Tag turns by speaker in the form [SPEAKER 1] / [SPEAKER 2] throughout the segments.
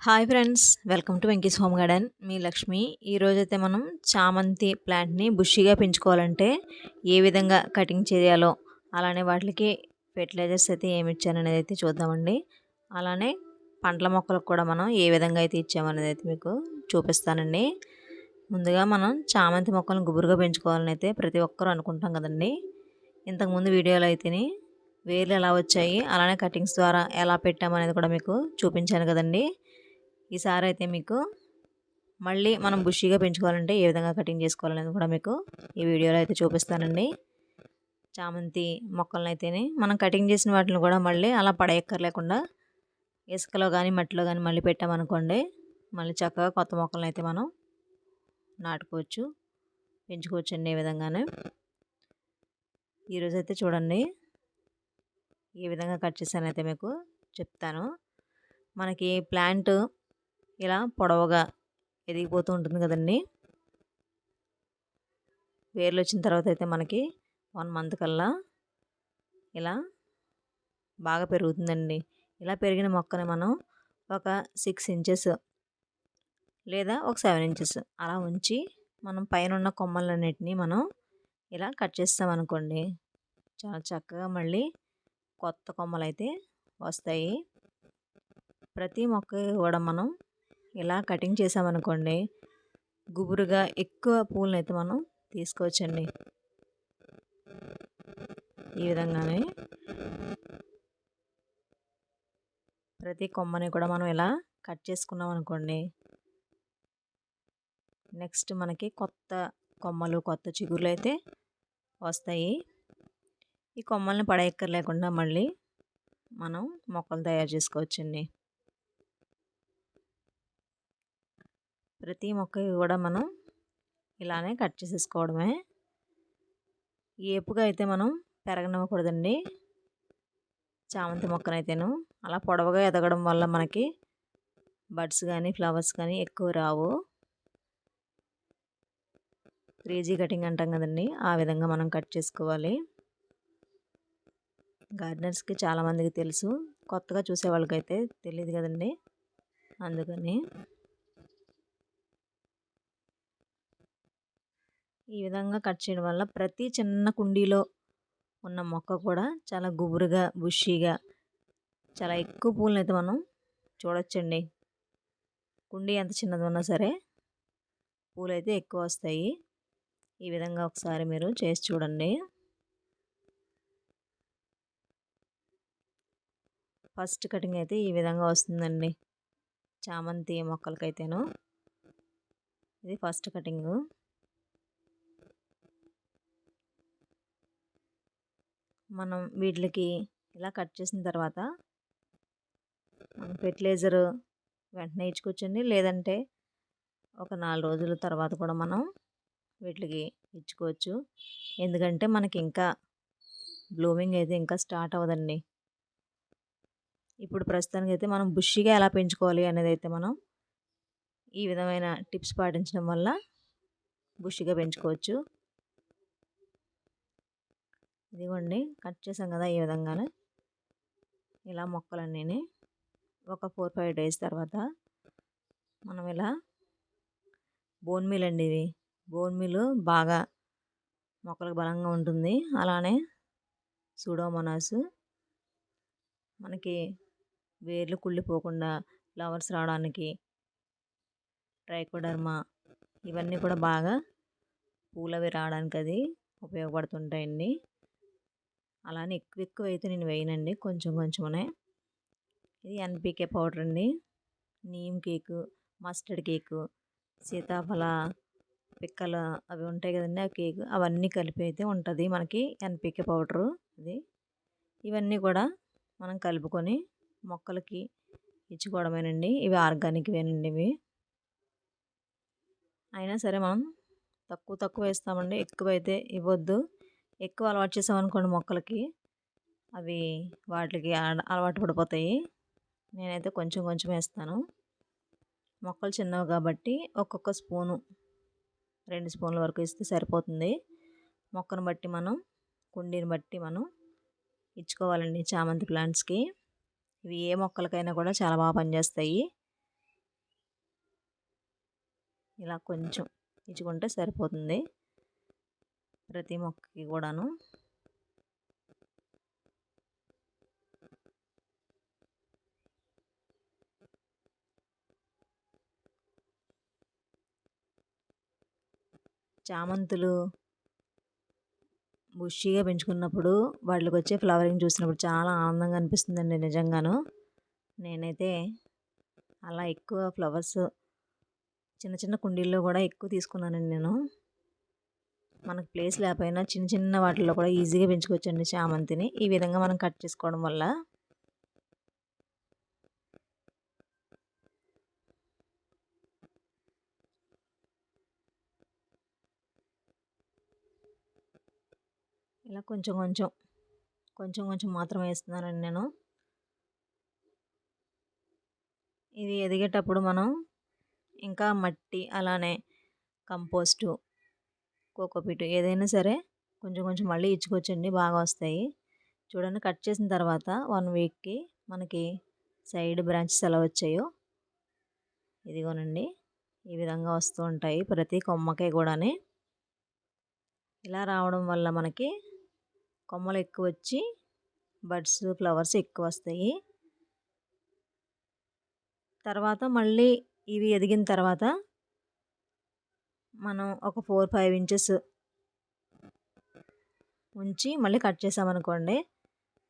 [SPEAKER 1] Hi friends welcome to Venky's home garden మీ లక్ష్మి ఈరోజైతే మనం చామంతి ప్లాంట్ని బుషిగా పెంచుకోవాలంటే ఏ విధంగా కటింగ్ చేయాలో అలానే వాటికి ఫెర్టిలైజర్స్ అయితే ఏమి ఇచ్చాననేది అయితే చూద్దామండి. అలానే పండ్ల మొక్కలకు కూడా మనం ఏ విధంగా అయితే ఇచ్చామనేది అయితే మీకు చూపిస్తానండి. ముందుగా మనం చామంతి మొక్కలను గుబురుగా పెంచుకోవాలని అయితే ప్రతి ఒక్కరూ అనుకుంటాం కదండి. ఇంతకుముందు వీడియోలో అయితేనే వేర్లు ఎలా వచ్చాయి అలానే కటింగ్స్ ద్వారా ఎలా పెట్టామనేది కూడా మీకు చూపించాను కదండి. ఈసారి అయితే మీకు మళ్ళీ మనం బుషీగా పెంచుకోవాలంటే ఏ విధంగా కటింగ్ చేసుకోవాలనేది కూడా మీకు ఈ వీడియోలో అయితే చూపిస్తానండి. చామంతి మొక్కలను అయితేనే మనం కటింగ్ చేసిన వాటిని కూడా మళ్ళీ అలా పడేయక్కర్లేకుండా ఇసుకలో కానీ మట్టిలో కానీ మళ్ళీ పెట్టామనుకోండి మళ్ళీ చక్కగా కొత్త మొక్కలను అయితే మనం నాటుకోవచ్చు పెంచుకోవచ్చు అండి ఏ విధంగానే. ఈరోజు అయితే చూడండి ఏ విధంగా కట్ చేశానైతే మీకు చెప్తాను. మనకి ప్లాంట్ ఇలా పొడవుగా ఎదిగిపోతూ ఉంటుంది కదండి. వేర్లు వచ్చిన తర్వాత అయితే మనకి వన్ మంత్ కల్లా ఇలా బాగా పెరుగుతుందండి. ఇలా పెరిగిన మొక్కని మనం ఒక సిక్స్ ఇంచెస్ లేదా ఒక సెవెన్ ఇంచెస్ అలా ఉంచి మనం పైన ఉన్న కొమ్మలన్నిటినీ మనం ఇలా కట్ చేస్తామనుకోండి చాలా చక్కగా మళ్ళీ కొత్త కొమ్మలు అయితే వస్తాయి. ప్రతి మొక్క కూడా మనం ఇలా కటింగ్ చేసామనుకోండి గుబురుగా ఎక్కువ పూలను అయితే మనం తీసుకోవచ్చండి. ఈ విధంగానే ప్రతి కొమ్మని కూడా మనం ఇలా కట్ చేసుకున్నాం అనుకోండి నెక్స్ట్ మనకి కొత్త కొమ్మలు కొత్త చిగురులు అయితే వస్తాయి. ఈ కొమ్మల్ని పడేయక్కర్లేకుండా మళ్ళీ మనం మొక్కలు తయారు చేసుకోవచ్చండి. ప్రతి మొక్క కూడా మనం ఇలానే కట్ చేసేసుకోవడమే. ఏపుగా అయితే మనం పెరగనివ్వకూడదండి. చామంతి మొక్కనైతేను. అలా పొడవుగా ఎదగడం వల్ల మనకి బడ్స్ కానీ ఫ్లవర్స్ కానీ ఎక్కువ రావు. క్రేజీ కటింగ్ అంటాం కదండి. ఆ విధంగా మనం కట్ చేసుకోవాలి. గార్డెనర్స్కి చాలామందికి తెలుసు. కొత్తగా చూసే వాళ్ళకైతే తెలియదు కదండి. అందుకని ఈ విధంగా కట్ చేయడం వల్ల ప్రతి చిన్న కుండీలో ఉన్న మొక్క కూడా చాలా గుబురుగా బుషీగా చాలా ఎక్కువ పూలను అయితే మనం చూడొచ్చండి. కుండీ ఎంత చిన్నది ఉన్నా సరే పూలు అయితే ఎక్కువ వస్తాయి. ఈ విధంగా ఒకసారి మీరు చేసి చూడండి. ఫస్ట్ కటింగ్ అయితే ఈ విధంగా వస్తుందండి. చామంతి మొక్కలకైతేను. ఇది ఫస్ట్ కటింగు. మనం వీటికి ఇలా కట్ చేసిన తర్వాత మనం ఫెర్టిలైజర్ వెంటనే ఇచ్చుకోవచ్చండి. లేదంటే ఒక నాలుగు రోజుల తర్వాత కూడా మనం వీటికి ఇచ్చుకోవచ్చు. ఎందుకంటే మనకి ఇంకా బ్లూమింగ్ అయితే ఇంకా స్టార్ట్ అవ్వదండి. ఇప్పుడు ప్రస్తుతానికి అయితే మనం బుషిగా ఎలా పెంచుకోవాలి అనేది అయితే మనం ఈ విధమైన టిప్స్ పాటించడం వల్ల బుషిగా పెంచుకోవచ్చు. ఇదిగోండి కట్ చేసాం కదా ఈ విధంగానే. ఇలా మొక్కలన్నీ ఒక ఫోర్ ఫైవ్ డేస్ తర్వాత మనం ఇలా బోన్ మిల్ అండి ఇది. బోన్ మీల్ బాగా మొక్కలకు బలంగా ఉంటుంది. అలానే సూడోమోనాస్ మనకి వేర్లు కుళ్ళిపోకుండా ఫ్లవర్స్ రావడానికి ట్రైకోడర్మా ఇవన్నీ కూడా బాగా పూలవి రావడానికి అది ఉపయోగపడుతుంటాయండి. అలానే ఎక్కువ ఎక్కువ అయితే నేను వేయనండి. కొంచెం కొంచెమనే. ఇది ఎన్పికే పౌడర్ అండి. నీమ్ కేకు మస్టర్డ్ కేకు సీతాఫల పిక్కల అవి ఉంటాయి కదండి ఆ కేక్. అవన్నీ కలిపి అయితే ఉంటుంది మనకి ఎన్పికే పౌడరు ఇది. ఇవన్నీ కూడా మనం కలుపుకొని మొక్కలకి ఇచ్చుకోవడమేనండి. ఇవి ఆర్గానిక్వేనండి ఇవి. అయినా సరే మనం తక్కువ తక్కువ వేస్తామండి. అయితే ఇవ్వద్దు. ఎక్కువ అలవాటు చేసామనుకోండి మొక్కలకి అవి వాటికి అలవాటు పడిపోతాయి. నేనైతే కొంచెం కొంచెం వేస్తాను. మొక్కలు చిన్నవి కాబట్టి ఒక్కొక్క స్పూను రెండు స్పూన్ల వరకు ఇస్తే సరిపోతుంది. మొక్కను బట్టి మనం కుండీని బట్టి మనం ఇచ్చుకోవాలండి చామంతి ప్లాంట్స్కి. ఇవి ఏ మొక్కలకైనా కూడా చాలా బాగా పనిచేస్తాయి. ఇలా కొంచెం ఇచ్చుకుంటే సరిపోతుంది. ప్రతి మొక్కకి కూడాను. చామంతులు బుషీగా పెంచుకున్నప్పుడు వాళ్ళకి వచ్చే ఫ్లవరింగ్ చూసినప్పుడు చాలా ఆనందంగా అనిపిస్తుందండి నిజంగాను. నేనైతే అలా ఎక్కువ ఫ్లవర్స్ చిన్న చిన్న కుండీల్లో కూడా ఎక్కువ తీసుకున్నానండి నేను. మనకు ప్లేస్ లేకపోయినా చిన్న చిన్న వాటిల్లో కూడా ఈజీగా పెంచుకోవచ్చండి చామంతిని. ఈ విధంగా మనం కట్ చేసుకోవడం వల్ల. ఇలా కొంచెం కొంచెం కొంచెం కొంచెం మాత్రం వేస్తున్నానండి నేను. ఇది ఎదిగేటప్పుడు మనం ఇంకా మట్టి అలానే కంపోస్టు కోకోపీట్ ఏదైనా సరే కొంచెం కొంచెం మళ్ళీ ఇచ్చుకోవచ్చండి బాగా వస్తాయి. చూడండి కట్ చేసిన తర్వాత వన్ వీక్కి మనకి సైడ్ బ్రాంచెస్ ఎలా వచ్చాయో ఇదిగోనండి. ఈ విధంగా వస్తూ ఉంటాయి ప్రతి కొమ్మకి కూడాని. ఇలా రావడం వల్ల మనకి కొమ్మలు ఎక్కువ వచ్చి బడ్స్ ఫ్లవర్స్ ఎక్కువ వస్తాయి. తర్వాత మళ్ళీ ఇవి ఎదిగిన తర్వాత మనం ఒక ఫోర్ ఫైవ్ ఇంచెస్ ఉంచి మళ్ళీ కట్ చేసామనుకోండి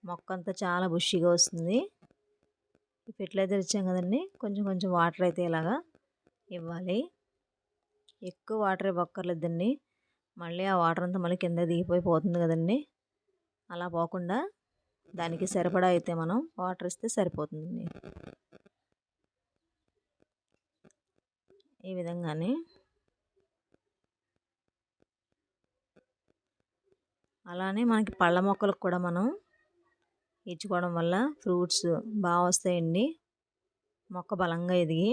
[SPEAKER 1] మొక్క అంతా చాలా బుషిగా వస్తుంది. ఫెర్టిలైజర్ ఇచ్చాం కదండి కొంచెం కొంచెం వాటర్ అయితే ఇలాగా ఇవ్వాలి. ఎక్కువ వాటర్ ఇవ్వక్కర్లేదండి. మళ్ళీ ఆ వాటర్ అంతా మళ్ళీ కింద దిగిపోయి పోతుంది కదండి. అలా పోకుండా దానికి సరిపడా అయితే మనం వాటర్ ఇస్తే సరిపోతుందండి. ఈ విధంగానే అలానే మనకి పళ్ళ మొక్కలకు కూడా మనం ఇచ్చుకోవడం వల్ల ఫ్రూట్స్ బాగా వస్తాయండి. మొక్క బలంగా ఎదిగి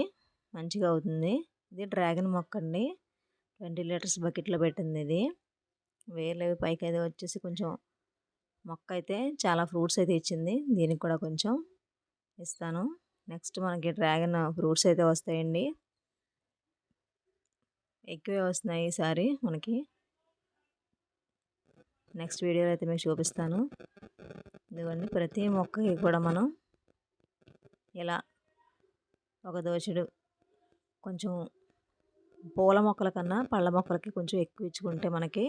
[SPEAKER 1] మంచిగా అవుతుంది. ఇది డ్రాగన్ మొక్క అండి. ట్వంటీ లీటర్స్ బకెట్లో పెట్టింది ఇది. వేర్లవి పైకి అయితే వచ్చేసి కొంచెం మొక్క అయితే చాలా ఫ్రూట్స్ అయితే ఇచ్చింది. దీనికి కూడా కొంచెం ఇస్తాను. నెక్స్ట్ మనకి డ్రాగన్ ఫ్రూట్స్ అయితే వస్తాయండి. ఎక్కువే వస్తున్నాయి ఈసారి మనకి. నెక్స్ట్ వీడియోలో అయితే మీకు చూపిస్తాను. ఇదిగోండి ప్రతి మొక్కకి కూడా మనం ఇలా ఒక దోషుడు కొంచెం పూల మొక్కల కన్నా పళ్ళ మొక్కలకి కొంచెం ఎక్కువ ఇచ్చుకుంటే మనకి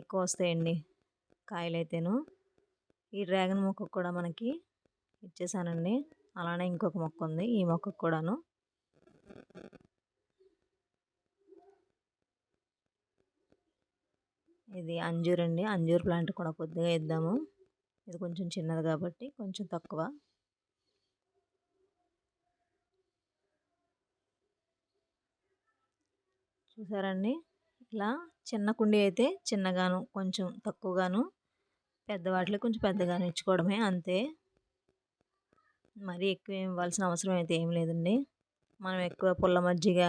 [SPEAKER 1] ఎక్కువ వస్తాయండి కాయలు అయితేను. ఈ డ్రాగన్ మొక్కకు కూడా మనకి ఇచ్చేసానండి. అలానే ఇంకొక మొక్క ఉంది ఈ మొక్కకు కూడాను. ఇది అంజూర్ అండి. అంజూర్ ప్లాంట్ కూడా కొద్దిగా ఇద్దాము ఇది కొంచెం చిన్నది కాబట్టి కొంచెం తక్కువ. చూసారండి? ఇలా చిన్న కుండీ అయితే చిన్నగాను కొంచెం తక్కువగాను పెద్దవాటిలో కొంచెం పెద్దగాను ఇచ్చుకోవడమే అంతే. మరీ ఎక్కువ ఇవ్వాల్సిన అవసరం అయితే ఏం లేదండి. మనం ఎక్కువ పుల్ల మజ్జిగ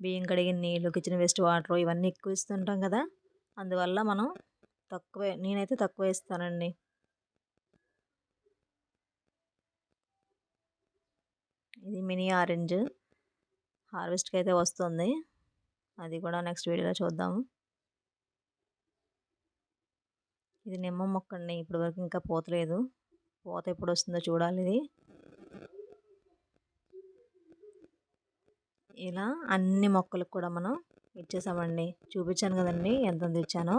[SPEAKER 1] బియ్యం కడిగిన నీళ్ళు కిచెన్ వేస్ట్ వాటర్ ఇవన్నీ ఎక్కువ ఇస్తుంటాం కదా. అందువల్ల మనం తక్కువే నేనైతే తక్కువ ఇస్తానండి ఇది మినీ ఆరెంజ్ హార్వెస్ట్కి అయితే వస్తుంది. అది కూడా నెక్స్ట్ వీడియోలో చూద్దాము. ఇది నిమ్మ మొక్క అండి ఇప్పటివరకు ఇంకా పోతలేదు పోత ఎప్పుడు వస్తుందో చూడాలి ఇది. ఇలా అన్ని మొక్కలకు కూడా మనం ఇచ్చేసామండి. చూపించాను కదండి ఎంత ఇచ్చానో.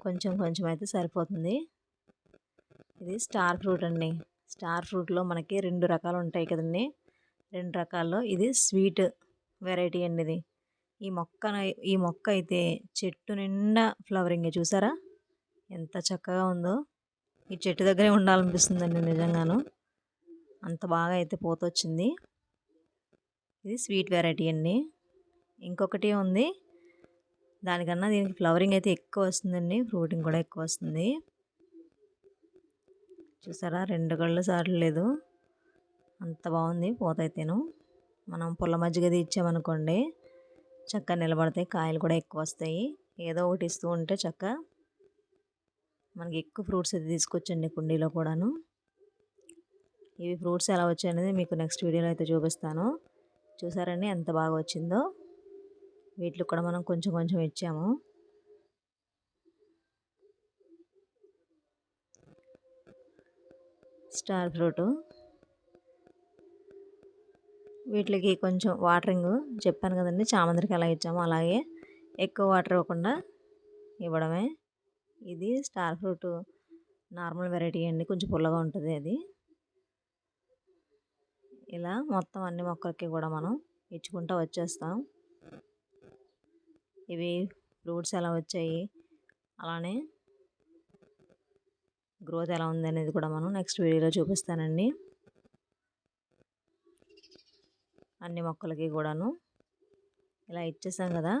[SPEAKER 1] కొంచెం కొంచెం అయితే సరిపోతుంది. ఇది స్టార్ ఫ్రూట్ అండి. స్టార్ ఫ్రూట్లో మనకి రెండు రకాలు ఉంటాయి కదండి. రెండు రకాల్లో ఇది స్వీట్ వెరైటీ అండి ఇది. ఈ మొక్క ఈ మొక్క అయితే చెట్టు నిండా ఫ్లవరింగ్ చూసారా? ఎంత చక్కగా ఉందో. ఈ చెట్టు దగ్గరే ఉండాలనిపిస్తుందండి నిజంగాను. అంత బాగా అయితే పోతొచ్చింది. ఇది స్వీట్ వెరైటీ అండి. ఇంకొకటి ఉంది. దానికన్నా దీనికి ఫ్లవరింగ్ అయితే ఎక్కువ వస్తుందండి. ఫ్రూటింగ్ కూడా ఎక్కువ వస్తుంది. చూసారా? రెండు కళ్ళు సారలేదు అంత బాగుంది పోత అయితేను మనం పుల్ల మజ్జిగది ఇచ్చామనుకోండి చక్కగా నిలబడతాయి కాయలు కూడా ఎక్కువ వస్తాయి. ఏదో ఒకటి ఇస్తూ ఉంటే చక్క. మనకి ఎక్కువ ఫ్రూట్స్ అయితే తీసుకొచ్చండి కుండీలో కూడాను. ఇవి ఫ్రూట్స్ ఎలా వచ్చాయనేది మీకు నెక్స్ట్ వీడియోలో అయితే చూపిస్తాను. చూసారండి ఎంత బాగా వచ్చిందో? వీటిలో కూడా మనం కొంచెం కొంచెం ఇచ్చాము. Star fruit. వీటికి కొంచెం వాటరింగ్ చెప్పాను కదండి చామంతికి ఎలా ఇచ్చాము అలాగే ఎక్కువ వాటర్ ఇవ్వకుండా ఇవ్వడమే. ఇది స్టార్ ఫ్రూట్ నార్మల్ వెరైటీ అండి కొంచెం పుల్లగా ఉంటుంది అది. ఇలా మొత్తం అన్ని మొక్కలకి కూడా మనం ఇచ్చుకుంటూ వచ్చేస్తాం. ఇవి ఫ్రూట్స్ ఎలా వచ్చాయి అలానే గ్రోత్ ఎలా ఉంది అనేది కూడా మనం నెక్స్ట్ వీడియోలో చూపిస్తానండి. అన్ని మొక్కలకి కూడాను. ఇలా ఇచ్చేసాం కదా.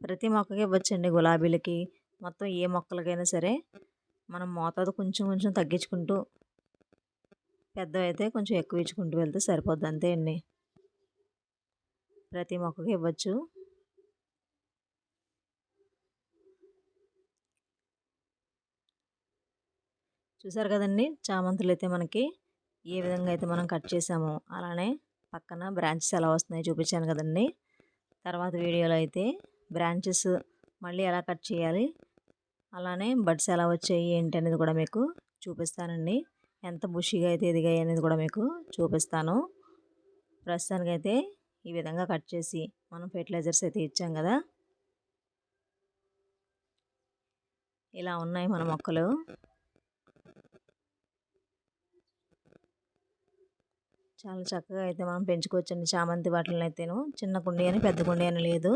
[SPEAKER 1] ప్రతి మొక్కకి ఇవ్వచ్చండి గులాబీలకి. మొత్తం ఏ మొక్కలకైనా సరే మనం మోతాదు కొంచెం కొంచెం తగ్గించుకుంటూ పెద్దవైతే కొంచెం ఎక్కువ ఇచ్చుకుంటూ వెళ్తే సరిపోద్ది అంతే అండి. ప్రతి మొక్కకి ఇవ్వచ్చు. చూసారు కదండి! చామంతులు అయితే మనకి ఏ విధంగా అయితే మనం కట్ చేసామో అలానే పక్కన బ్రాంచెస్ ఎలా వస్తున్నాయో చూపించాను కదండి! తర్వాత వీడియోలో అయితే బ్రాంచెస్ మళ్ళీ ఎలా కట్ చేయాలి అలానే బడ్స్ ఎలా వచ్చాయి ఏంటి అనేది కూడా మీకు చూపిస్తానండి. ఎంత బుషిగా అయితే ఎదిగాయి అనేది కూడా మీకు చూపిస్తాను. ప్రస్తుతానికైతే ఈ విధంగా కట్ చేసి మనం ఫెర్టిలైజర్స్ అయితే ఇచ్చాం కదా! ఇలా ఉన్నాయి మన మొక్కలు. చాలా చక్కగా అయితే మనం పెంచుకోవచ్చండి చామంతి వాటిని అయితేను చిన్న కుండీ అని పెద్ద కుండీ అని లేదు.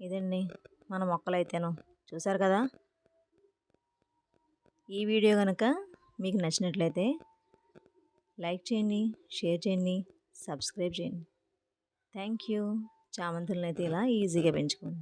[SPEAKER 1] ఇదండి మన మొక్కలు అయితేను చూసారు కదా? ఈ వీడియో కనుక మీకు నచ్చినట్లయితే లైక్ చేయండి షేర్ చేయండి సబ్స్క్రైబ్ చేయండి. Thank you. చామంతులను అయితే ఇలా ఈజీగా పెంచుకోండి.